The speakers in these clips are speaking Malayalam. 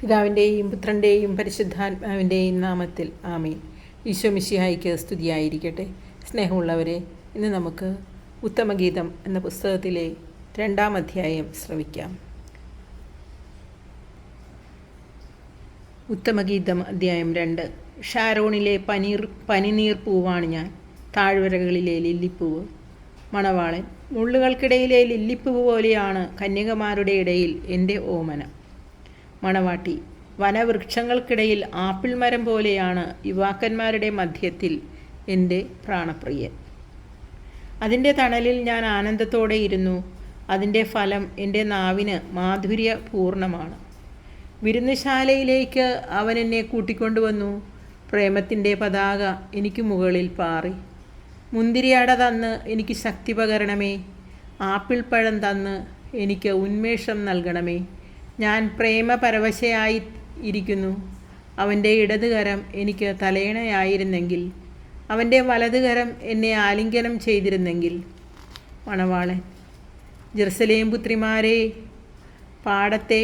പിതാവിന്റെയും പുത്രന്റെയും പരിശുദ്ധാത്മാവിന്റെയും നാമത്തിൽ ആമീൻ. ഈശോ മിശിഹായിക്ക് സ്തുതിയായിരിക്കട്ടെ. സ്നേഹമുള്ളവരെ ഇന്ന് നമുക്ക് ഉത്തമഗീതം എന്ന പുസ്തകത്തിലെ രണ്ടാം അധ്യായം ശ്രവിക്കാം. ഉത്തമഗീതം അധ്യായം രണ്ട്. ഷാരോണിലെ പനീർ പനിനീർ പൂവാണ് ഞാൻ. താഴ്വരകളിലെ ലില്ലിപ്പൂവ്. മണവാളൻ മുള്ളുകൾക്കിടയിലെ ലില്ലിപ്പൂവ് പോലെയാണ് കന്യകമാരുടെ ഇടയിൽ എന്റെ ഓമന. മണവാട്ടി. വനവൃക്ഷങ്ങൾക്കിടയിൽ ആപ്പിൾ മരം പോലെയാണ് യുവാക്കന്മാരുടെ മധ്യത്തിൽ എന്റെ പ്രാണപ്രിയൻ. അതിന്റെ തണലിൽ ഞാൻ ആനന്ദത്തോടെ ഇരുന്നു. അതിന്റെ ഫലം എന്റെ നാവിന് മാധുര്യ പൂർണമാണ് വിരുന്നുശാലയിലേക്ക് അവൻ എന്നെ കൂട്ടിക്കൊണ്ടുവന്നു പ്രേമത്തിന്റെ പതാക എനിക്ക് മുകളിൽ പാറി. മുന്തിരിയട തന്ന് എനിക്ക് ശക്തി പകരണമേ. ആപ്പിൾ പഴം തന്ന് എനിക്ക് ഉന്മേഷം നൽകണമേ. ഞാൻ പ്രേമപരവശയായി ഇരിക്കുന്നു. അവന്റെ ഇടതുകരം എനിക്ക് തലയണയായിരുന്നെങ്കിൽ അവന്റെ വലതുകരം എന്നെ ആലിംഗനം ചെയ്തിരുന്നെങ്കിൽ മണവാളൻ ജെറുസലേം പുത്രിമാരെ പാടത്തെ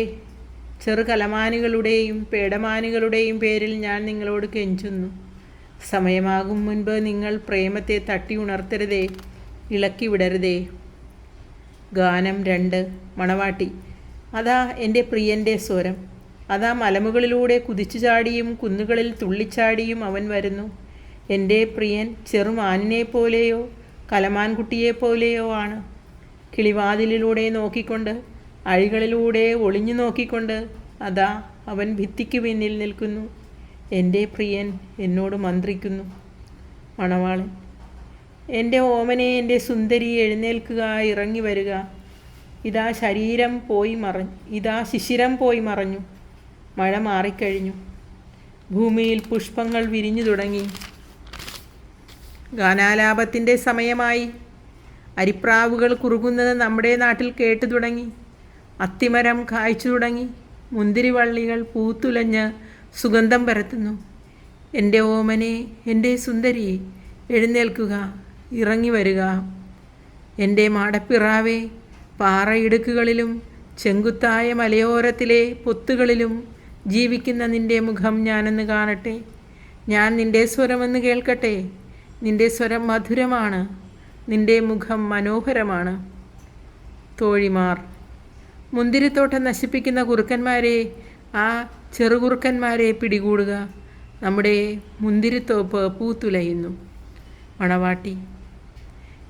ചെറുകലമാനുകളുടെയും പേടമാനുകളുടെയും പേരിൽ ഞാൻ നിങ്ങളോട് കെഞ്ചുന്നു. സമയമാകും മുൻപ് നിങ്ങൾ പ്രേമത്തെ തട്ടി ഉണർത്തരുതേ ഇളക്കി വിടരുതേ. ഗാനം രണ്ട് മണവാട്ടി. അതാ എന്റെ പ്രിയന്റെ സ്വരം. അതാ മലമുകളിലൂടെ കുതിച്ചു ചാടിയും കുന്നുകളിൽ തുള്ളിച്ചാടിയും അവൻ വരുന്നു. എന്റെ പ്രിയൻ ചെറുമാനിനെ പോലെയോ കലമാൻകുട്ടിയെ പോലെയോ ആണ്. കിളിവാതിലിലൂടെ നോക്കിക്കൊണ്ട് അഴികളിലൂടെ ഒളിഞ്ഞു നോക്കിക്കൊണ്ട് അതാ അവൻ ഭിത്തിക്ക് പിന്നിൽ നിൽക്കുന്നു. എന്റെ പ്രിയൻ എന്നോട് മന്ത്രിക്കുന്നു. മണവാളൻ എന്റെ ഓമനെ എന്റെ സുന്ദരി എഴുന്നേൽക്കുക ഇറങ്ങി വരിക. ഇതാ ശരീരം പോയി മറഞ്ഞു ഇതാ ശിശിരം പോയി മറഞ്ഞു. മഴ മാറിക്കഴിഞ്ഞു. ഭൂമിയിൽ പുഷ്പങ്ങൾ വിരിഞ്ഞു തുടങ്ങി. ഗാനാലാപത്തിന്റെ സമയമായി. അരിപ്രാവുകൾ കുറുകുന്നത് നമ്മുടെ നാട്ടിൽ കേട്ടു തുടങ്ങി. അത്തിമരം കായ്ച്ചു തുടങ്ങി. മുന്തിരിവള്ളികൾ പൂത്തുലഞ്ഞ് സുഗന്ധം പരത്തുന്നു. എന്റെ ഓമനെ എന്റെ സുന്ദരി എഴുന്നേൽക്കുക ഇറങ്ങി വരിക. എന്റെ മാടപ്പിറാവേ പാറയിടുക്കുകളിലും ചെങ്കുത്തായ മലയോരത്തിലെ പൊത്തുകളിലും ജീവിക്കുന്ന നിന്റെ മുഖം ഞാനെന്ന് കാണട്ടെ. ഞാൻ നിന്റെ സ്വരമെന്ന് കേൾക്കട്ടെ. നിന്റെ സ്വരം മധുരമാണ്. നിന്റെ മുഖം മനോഹരമാണ്. തോഴിമാർ. മുന്തിരിത്തോട്ടം നശിപ്പിക്കുന്ന കുറുക്കന്മാരെ ആ ചെറുകുറുക്കന്മാരെ പിടികൂടുക. നമ്മുടെ മുന്തിരിത്തോപ്പ് പൂത്തുലയുന്നു. മണവാട്ടി.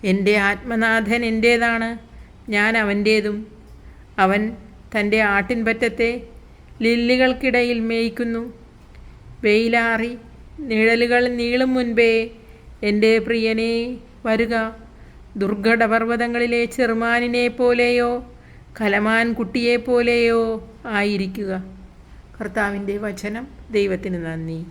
എന്റെ ആത്മനാഥൻ എന്റേതാണ് ഞാൻ അവന്റേതും അവൻ തന്റെ ആട്ടിൻപറ്റത്തെ ലില്ലികൾക്കിടയിൽ മേയ്ക്കുന്നു. വെയിലാറി നിഴലുകൾ നീളും മുൻപേ എന്റെ പ്രിയനെ വരുക. ദുർഘടപർവതങ്ങളിലെ ചെറുമാനിനെ പോലെയോ കലമാൻ കുട്ടിയെ പോലെയോ ആയിരിക്കുക. കർത്താവിന്റെ വചനം ദൈവത്തിന് നന്ദി.